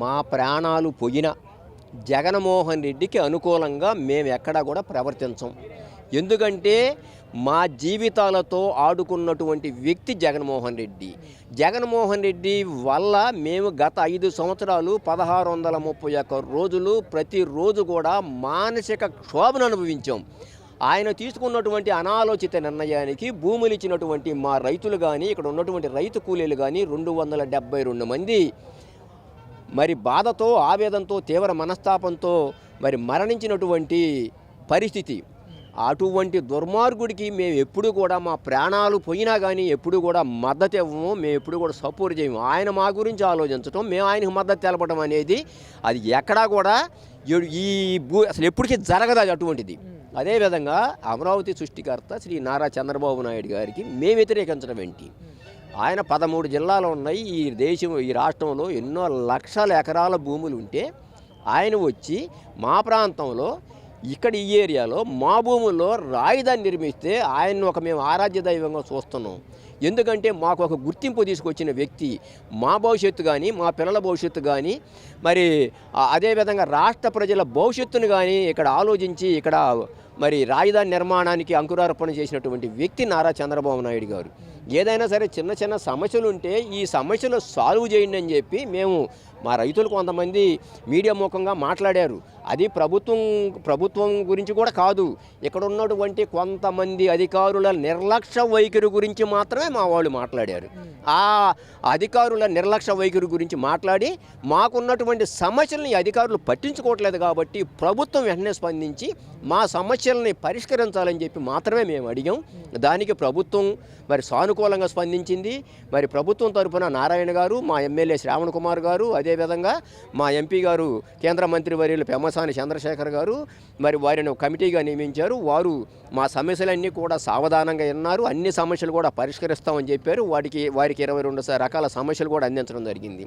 మా ప్రాణాలు పోయిన జగన్మోహన్ రెడ్డికి అనుకూలంగా మేము ఎక్కడా కూడా ప్రవర్తించం. ఎందుకంటే మా జీవితాలతో ఆడుకున్నటువంటి వ్యక్తి జగన్మోహన్ రెడ్డి. జగన్మోహన్ రెడ్డి వల్ల మేము గత ఐదు సంవత్సరాలు పదహారు వందల ముప్పై ఒక్క రోజులు ప్రతిరోజు కూడా మానసిక క్షోభను అనుభవించాం. ఆయన తీసుకున్నటువంటి అనాలోచిత నిర్ణయానికి భూములు ఇచ్చినటువంటి మా రైతులు కానీ ఇక్కడ ఉన్నటువంటి రైతు కూలీలు కానీ రెండు వందల డెబ్బై రెండు మంది మరి బాధతో ఆవేదంతో తీవ్ర మనస్తాపంతో మరి మరణించినటువంటి పరిస్థితి. అటువంటి దుర్మార్గుడికి మేము ఎప్పుడు కూడా మా ప్రాణాలు పోయినా కానీ ఎప్పుడు కూడా మద్దతు ఇవ్వము మేము ఎప్పుడు కూడా సపోర్ట్ చేయము. ఆయన మా గురించి ఆలోచించటం మేము ఆయనకు మద్దతు తెలపడం అనేది అది ఎక్కడా కూడా ఈ భూ అసలు ఎప్పటికీ జరగదు అది అటువంటిది. అదేవిధంగా అమరావతి సృష్టికర్త శ్రీ నారా చంద్రబాబు నాయుడు గారికి మేము వ్యతిరేకించడం ఏంటి? ఆయన పదమూడు జిల్లాలు ఉన్నాయి. ఈ దేశం ఈ రాష్ట్రంలో ఎన్నో లక్షల ఎకరాల భూములు ఉంటే ఆయన వచ్చి మా ప్రాంతంలో ఇక్కడ ఈ ఏరియాలో మా భూముల్లో రాయిదాన్ని నిర్మిస్తే ఆయన్ని ఒక మేము ఆరాధ్య దైవంగా చూస్తున్నాం. ఎందుకంటే మాకు ఒక గుర్తింపు తీసుకొచ్చిన వ్యక్తి మా భవిష్యత్తు కానీ మా పిల్లల భవిష్యత్తు కానీ మరి అదేవిధంగా రాష్ట్ర ప్రజల భవిష్యత్తును కానీ ఇక్కడ ఆలోచించి ఇక్కడ మరి రాజధాని నిర్మాణానికి అంకురార్పణ చేసినటువంటి వ్యక్తి నారా చంద్రబాబు నాయుడు గారు. ఏదైనా సరే చిన్న చిన్న సమస్యలు ఉంటే ఈ సమస్యలు సాల్వ్ చేయండి అని చెప్పి మేము మా రైతులు కొంతమంది మీడియా ముఖంగా మాట్లాడారు. అది ప్రభుత్వం ప్రభుత్వం గురించి కూడా కాదు. ఇక్కడ ఉన్నటువంటి కొంతమంది అధికారుల నిర్లక్ష్య వైఖరి గురించి మాత్రమే మా వాళ్ళు మాట్లాడారు. ఆ అధికారుల నిర్లక్ష్య వైఖరి గురించి మాట్లాడి మాకున్నటువంటి సమస్యల్ని అధికారులు పట్టించుకోవట్లేదు కాబట్టి ప్రభుత్వం వెంటనే స్పందించి మా సమస్యల్ని పరిష్కరించాలని చెప్పి మాత్రమే మేము అడిగాం. దానికి ప్రభుత్వం మరి సానుకూలంగా స్పందించింది. మరి ప్రభుత్వం తరఫున నారాయణ గారు మా ఎమ్మెల్యే శ్రావణ్ కుమార్ గారు అదేవిధంగా మా ఎంపీ గారు కేంద్ర మంత్రి వర్యులు పెమ్మసాని చంద్రశేఖర్ గారు మరి వారిని కమిటీగా నియమించారు. వారు మా సమస్యలన్నీ కూడా సావధానంగా విన్నారు. అన్ని సమస్యలు కూడా పరిష్కరిస్తామని చెప్పారు. వాటికి వారికి ఇరవై రెండు రకాల సమస్యలు కూడా అందించడం జరిగింది.